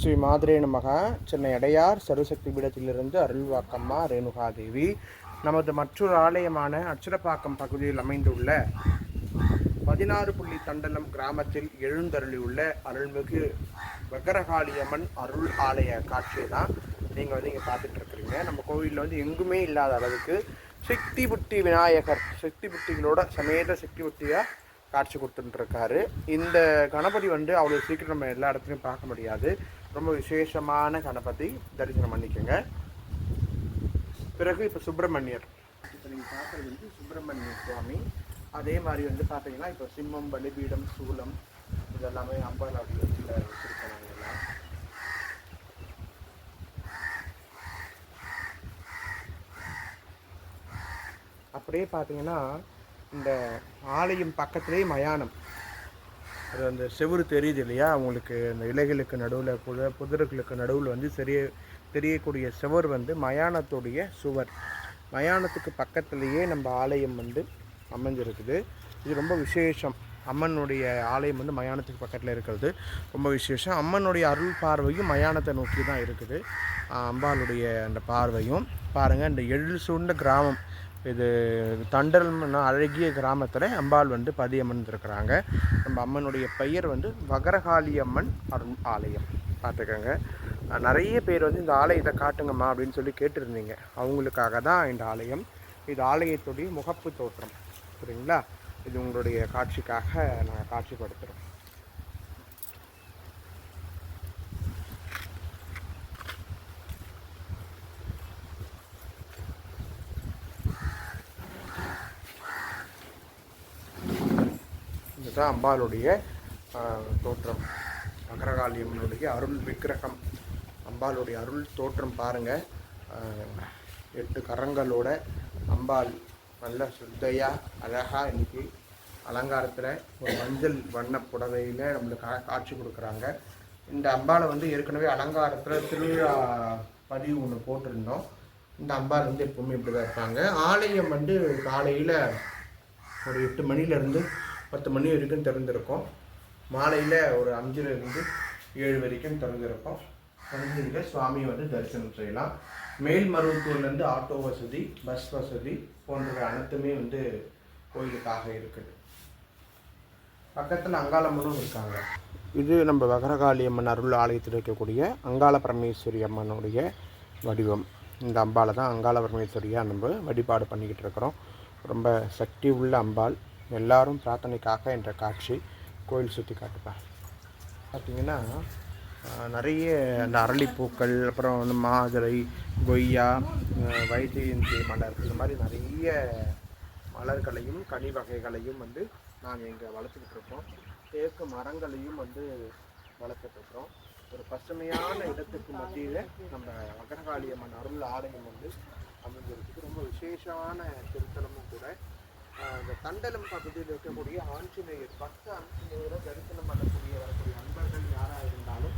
ஸ்ரீ மாதிரே நமக. சென்னை அடையார் சர்வசக்தி பீடத்திலிருந்து அருள்வாக்கம்மா ரேணுகாதேவி. நமது மற்றொரு ஆலயமான அச்சரப்பாக்கம் பகுதியில் அமைந்துள்ள பதினாறு புள்ளி தண்டலம் கிராமத்தில் எழுந்தருளியுள்ள அருள்மிகு வக்கரகாளியம்மன் அருள் ஆலய காட்சியை தான் நீங்கள் வந்து இங்கே பார்த்துட்டு இருக்கிறீங்க. நம்ம கோவிலில் வந்து எங்குமே இல்லாத அளவுக்கு சக்தி புட்டி விநாயகர் சக்தி புட்டிகளோட சமேத சக்தி புட்டியாக காட்சி கொடுத்துட்டுருக்காரு இந்த கணபதி வந்து அவ்வளோ சீக்கிரம் நம்ம எல்லா இடத்துலையும் பார்க்க முடியாது. ரொம்ப விசேஷமான கணபதி. தரிசனம் பண்ணிக்கோங்க. பிறகு இப்போ சுப்பிரமணியர். இப்போ நீங்கள் பார்க்குறது வந்து சுப்பிரமணிய சுவாமி. அதே மாதிரி வந்து பார்த்தீங்கன்னா இப்போ சிம்மம் பலிபீடம் சூலம் இதெல்லாமே அம்பாலாவுடைய இதில் வச்சுருக்காங்க எல்லாம். அப்படியே பார்த்தீங்கன்னா இந்த ஆலயம் பக்கத்திலே மயானம். அது அந்த செவுரு தெரியுது இல்லையா? அவங்களுக்கு அந்த இலைகளுக்கு நடுவில் புத புதர்களுக்கு நடுவில் வந்து தெரிய தெரியக்கூடிய சுவர் வந்து மயானத்துடைய சுவர். மயானத்துக்கு பக்கத்துலேயே நம்ம ஆலயம் வந்து அமைஞ்சிருக்குது. இது ரொம்ப விசேஷம். அம்மனுடைய ஆலயம் வந்து மயானத்துக்கு பக்கத்தில் இருக்கிறது. ரொம்ப விசேஷம். அம்மனுடைய அருள் பார்வையும் மயானத்தை நோக்கி தான் இருக்குது அம்பாளுடைய அந்த பார்வையும். பாருங்கள் இந்த எழில் சூழ்ந்த கிராமம். இது தண்டல்னா அழகிய கிராமத்தில் அம்பாள் வந்து பதியமர்ந்திருக்கிறாங்க. நம்ம அம்மனுடைய பெயர் வந்து வகரகாளி அம்மன் அருண் ஆலயம். பார்த்துக்கோங்க. நிறைய பேர் வந்து இந்த ஆலயத்தை காட்டுங்கம்மா அப்படின்னு சொல்லி கேட்டிருந்தீங்க. அவங்களுக்காக தான் இந்த ஆலயம். இது ஆலயத்துடைய முகப்பு தோற்றம். சரிங்களா இது உங்களுடைய காட்சிக்காக நாங்கள் காட்சிப்படுத்துகிறோம் தான் அம்பாளுடைய தோற்றம். அகரகாளியம்மனுடைய அருள் விக்கிரகம். அம்பாளுடைய அருள் தோற்றம் பாருங்கள் எட்டு கரங்களோட அம்பாள் நல்ல சுத்தையாக அழகாக இன்றைக்கி அலங்காரத்தில் ஒரு மஞ்சள் வண்ண புடவையில் நம்மளுக்கு கா- காட்சி கொடுக்குறாங்க. இந்த அம்பாளை வந்து ஏற்கனவே அலங்காரத்தில் திருவிழா பதிவு ஒன்று போட்டிருந்தோம். இந்த அம்பாள் வந்து எப்பவுமே இப்படி தான் இருப்பாங்க. ஆலயம் வந்து காலையில் ஒரு எட்டு மணிலேருந்து பத்து மணி வரைக்கும் திறந்திருக்கும். மாலையில் ஒரு அஞ்சுலேருந்து ஏழு வரைக்கும் திறந்திருக்கும். வந்து சுவாமியை வந்து தரிசனம் செய்யலாம். மேல்மருவத்தூர்லேருந்து ஆட்டோ வசதி பஸ் வசதி போன்ற அனைத்துமே வந்து கோயிலுக்காக இருக்குது. பக்கத்தில் அங்காளம்மனும் இருக்காங்க. இது நம்ம வகரகாளி அம்மன் அருள் ஆலயத்தில் இருக்கக்கூடிய அங்காள பரமேஸ்வரி அம்மனுடைய வடிவம். இந்த அம்பாளை தான் அங்காள பரமேஸ்வரியாக நம்ம வழிபாடு பண்ணிக்கிட்டு இருக்கிறோம். ரொம்ப சக்தி உள்ள அம்பாள். எல்லாரும் பிரார்த்தனைக்காக என்ற காட்சி கோயில் சுற்றி காட்டுப்பார் பார்த்தீங்கன்னா நிறைய அந்த அரளிப்பூக்கள் அப்புறம் வந்து மாதுளை கொய்யா வைத்தியந்தி வைஜெயந்தி மலர் இந்த மாதிரி நிறைய மலர்களையும் கனி வகைகளையும் வந்து நாங்கள் இங்கே வளர்த்துக்கிட்டு இருக்கோம். தேக்கு மரங்களையும் வந்து வளர்த்துட்டு இருக்கிறோம் ஒரு பசுமையான இடத்துக்கு மத்தியில் நம்ம வகரகாளி அம்மன் அருள் ஆலயம் வந்து அமைஞ்சிருக்கு. ரொம்ப விசேஷமான திருத்தலமும் கூட தண்டலம் பகுதியில் இருக்கக்கூடிய ஆஞ்சநேயர் பக்த ஆஞ்சநேயரை தரிசனம் பண்ணக்கூடிய வரக்கூடிய அன்பர்கள் யாராக இருந்தாலும்